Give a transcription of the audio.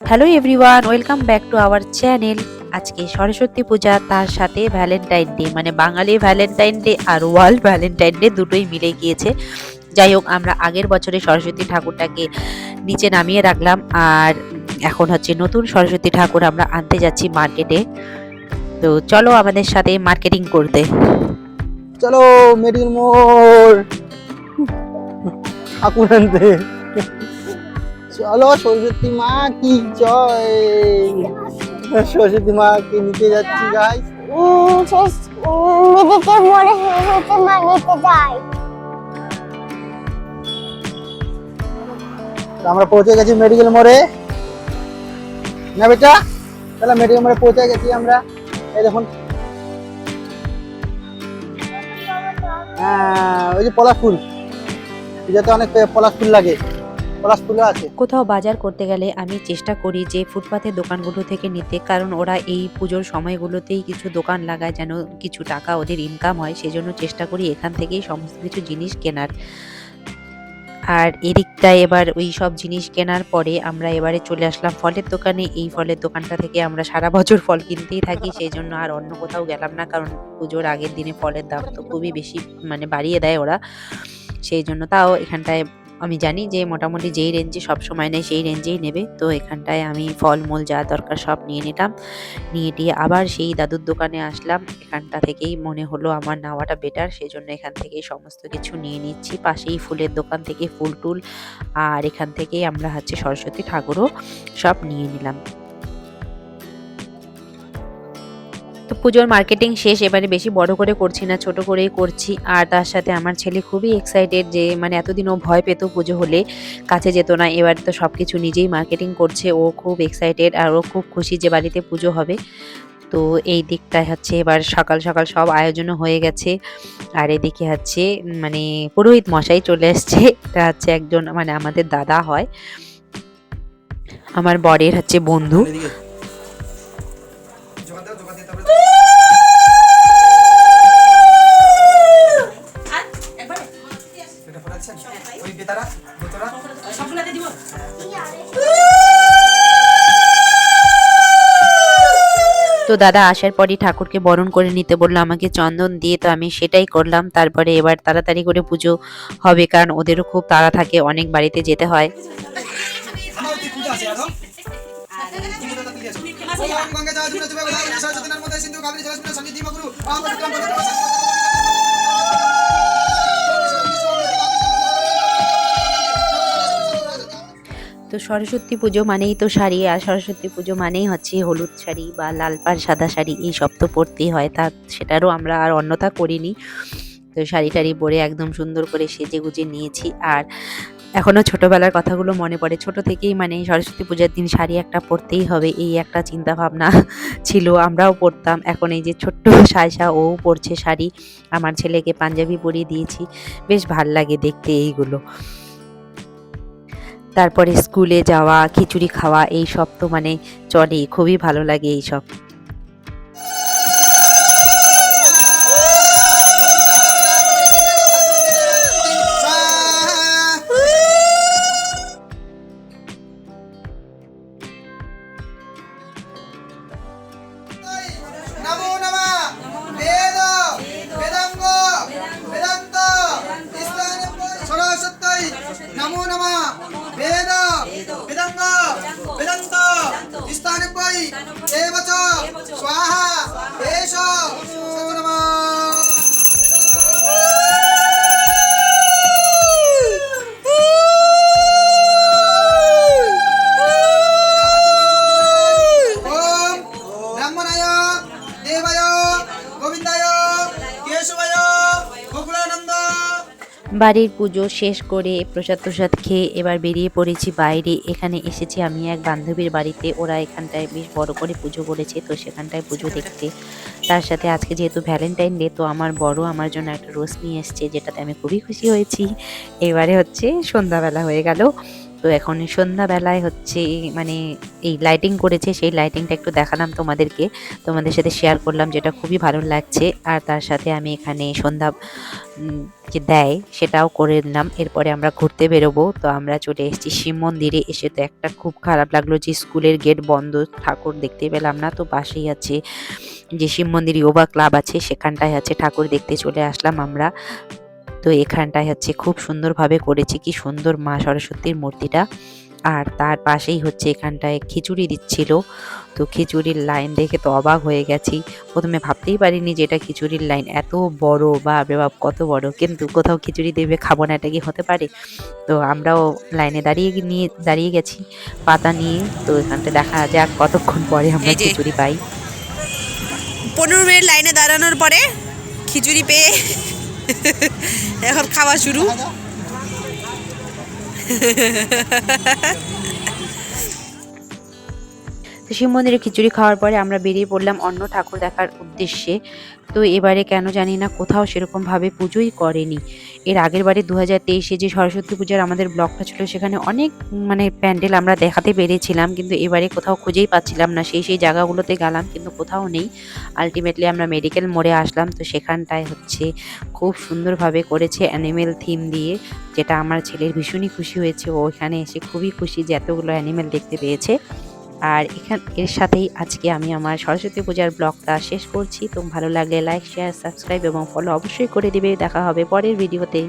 Hello everyone welcome back to our channel আজকে সরস্বতী পূজা, তার সাথে ভ্যালেন্টাইন ডে মানে বাঙালি ভ্যালেন্টাইন ডে আর ওয়ার্ল্ড ভ্যালেন্টাইন ডে দুটোই মিলে গিয়েছে। যাই হোক, আমরা আগের বছরে সরস্বতী ঠাকুরটাকে নিচে নামিয়ে রাখলাম আর এখন হচ্ছে নতুন সরস্বতী ঠাকুর আমরা আনতে যাচ্ছি মার্কেটে তো চলো আমাদের সাথে মার্কেটিং করতে। চলো মেডিকেল মোড় ঠাকুর আনতে। চলো সরস্বতী মা কি জয়। সরস্বতী মাকে নিতে যাচ্ছি গাই যাই আমরা পৌঁছে গেছি মেডিকেল মোড়ে। না বেটা? তাহলে মেডিকেল মোড়ে পৌঁছে গেছি আমরা। এই দেখুন। হ্যাঁ ওই যে পলাশ ফুল। পুজোতে অনেক পলাশ ফুল লাগে। আছে। কোথাও বাজার করতে গেলে আমি চেষ্টা করি যে ফুটপাতের দোকানগুলো থেকে নিতে, কারণ ওরা এই পুজোর সময়গুলোতেই কিছু দোকান লাগায় যেন কিছু টাকা ওদের ইনকাম হয়, সেজন্য চেষ্টা করি এখান থেকেই সমস্ত কিছু জিনিস কেনার। আর এদিকটায় এবার ওই সব জিনিস কেনার পরে আমরা এবারে চলে আসলাম ফলের দোকানে। এই ফলের দোকানটা থেকে আমরা সারা বছর ফল কিনতেই থাকি সেই জন্য আর অন্য কোথাও গেলাম না, কারণ পুজোর আগের দিনে ফলের দাম তো খুবই বেশি মানে বাড়িয়ে দেয় ওরা। সেই জন্য তাও এখানটায় আমি জানি যে মোটামুটি যেই রেঞ্জে সব সময় নেয়, সেই রেঞ্জেই নেবে। তো এখানটায় আমি ফলমূল যা দরকার সব নিয়ে নিতাম নিয়ে টিয়ে আবার সেই দাদুর দোকানে আসলাম। এখানটা থেকেই মনে হলো আমার নেওয়াটা বেটার সেজন্য এখান থেকেই সমস্ত কিছু নিয়ে নিচ্ছি। পাশেই ফুলের দোকান থেকে ফুল টুল আর এখান থেকেই আমরা হচ্ছে সরস্বতী ঠাকুরও সব নিয়ে নিলাম। তো পুজোর মার্কেটিং শেষ, এবারে বেশি বড় করে করছি না, ছোট করেই করছি। আর তার সাথে আমার ছেলে খুবই এক্সাইটেড যে মানে এতদিন ও ভয় পেত পুজো হলে, কাছে যেত না। এবার তো সব কিছু নিজেই মার্কেটিং করছে, ও খুব এক্সাইটেড আর ও খুব খুশি যে বাড়িতে পুজো হবে। তো এই দিকটায় হচ্ছে এবার সকাল সকাল সব আয়োজনও হয়ে গেছে। আর এদিকে হচ্ছে মানে পুরোহিত মশাই চলে এসছে। এটা হচ্ছে একজন মানে আমাদের দাদা হয়। আমার বরের হচ্ছে বন্ধু। তো দাদা আসার পরই ঠাকুরকে বরণ করে নিতে বলল আমাকে চন্দন দিয়ে তো আমি সেটাই করলাম। তারপরে এবার তাড়াতাড়ি করে পুজো হবে কারণ ওদেরও খুব তাড়া থাকে অনেক বাড়িতে যেতে হয়। তো সরস্বতী পুজো মানেই তো শাড়ি, আর সরস্বতী পুজো মানেই হচ্ছে হলুদ শাড়ি বা লাল পাড়, সাদা শাড়ি, এই সব তো পরতেই হয়। তা সেটারও আমরা আর অন্যথা করিনি। তো শাড়ি টাড়ি পরে একদম সুন্দর করে সেজে গুজে নিয়েছি। আর এখনও ছোটোবেলার কথাগুলো মনে পড়ে। ছোট থেকেই মানে সরস্বতী পূজার দিন শাড়ি একটা পরতেই হবে, এই একটা চিন্তা ভাবনা ছিল, আমরাও পরতাম। এখন এই যে ছোট্ট সায়সা ও পরছে শাড়ি। আমার ছেলেকে পাঞ্জাবি পরিয়ে দিয়েছি। বেশ ভালো লাগে দেখতে এইগুলো। তারপরে স্কুলে যাওয়া, খিচুড়ি খাওয়া এই সব তো মানে চলে। খুবই ভালো লাগে এই সব বাড়ির পুজো শেষ করে প্রসাদ প্রসাদ খেয়ে এবার বেরিয়ে পড়েছি বাইরে। এখানে এসেছি আমি এক বান্ধবীর বাড়িতে। ওরা এখানটায় বেশ বড় করে পুজো করেছে, তো সেখানটায় পুজো দেখতে। তার সাথে আজকে যেহেতু ভ্যালেন্টাইন ডে, তো আমার বড় আমার জন্য একটা রোজ নিয়ে এসছে, যেটাতে আমি খুবই খুশি হয়েছি। এবারে হচ্ছে সন্ধ্যাবেলা হয়ে গেল। তো এখন সন্ধ্যাবেলায় হচ্ছে মানে এই লাইটিং করেছে, সেই লাইটিংটা একটু দেখালাম তোমাদেরকে। তোমাদের সাথে শেয়ার করলাম যেটা খুবই ভালো লাগছে। আর তার সাথে আমি এখানে সন্ধ্যা যে দেয় সেটাও করে নিলাম। এরপরে আমরা ঘুরতে বেরোবো। তো আমরা চলে এসেছি শিব মন্দিরে। এসে তো একটা খুব খারাপ লাগল যে স্কুলের গেট বন্ধ। ঠাকুর দেখতে পেলাম না। তো পাশেই আছে যে শিব মন্দির ইয়োগা ক্লাব আছে। সেখানটায় আছে ঠাকুর দেখতে চলে আসলাম আমরা। তো এখানটায় হচ্ছে খুব সুন্দরভাবে করেছে। কি সুন্দর মা সরস্বতীর মূর্তিটা। আর তার পাশেই হচ্ছে এখানটায় খিচুড়ি দিচ্ছিল। তো খিচুড়ির লাইন দেখে তো অবাক হয়ে গেছি। প্রথমে ভাবতেই পারিনি যে এটা খিচুড়ির লাইন এত বড় বা বাপ কত বড়। কিন্তু কোথাও খিচুড়ি দেবে খাব না এটা কি হতে পারে? তো আমরাও লাইনে দাঁড়িয়ে নিয়ে দাঁড়িয়ে গেছি পাতা নিয়ে। তো এখানটা দেখা যাক কতক্ষণ পরে আমরা খিচুড়ি পাই। পনেরো মিনিট লাইনে দাঁড়ানোর পরে খিচুড়ি পেয়ে এখন খাওয়া শুরু। শিব মন্দিরে খিচুড়ি খাওয়ার পরে আমরা বেরিয়ে পড়লাম অন্য ঠাকুর দেখার উদ্দেশ্যে। তো এবারে কেন জানি না কোথাও সেরকমভাবে পুজোই করেনি। এর আগের বারে দু হাজার তেইশে যে সরস্বতী পূজার আমাদের ব্লকটা ছিল, সেখানে অনেক মানে প্যান্ডেল আমরা দেখাতে পেরেছিলাম, কিন্তু এবারে কোথাও খুঁজেই পাচ্ছিলাম না। সেই সেই জায়গাগুলোতে গেলাম, কিন্তু কোথাও নেই। আলটিমেটলি আমরা মেডিকেল মোড়ে আসলাম, তো সেখানটায় হচ্ছে খুব সুন্দরভাবে করেছে অ্যানিমেল থিম দিয়ে, যেটা আমার ছেলের ভীষণই খুশি হয়েছে। ও এখানে এসে খুবই খুশি যে এতগুলো অ্যানিমেল দেখতে পেয়েছে। আর এখান, এর সাথেই আজকে আমি আমার সরস্বতী পূজার ব্লগটা শেষ করছি। তো ভালো লাগলে লাইক শেয়ার সাবস্ক্রাইব এবং ফলো অবশ্যই করে দিবে। দেখা হবে পরের ভিডিওতে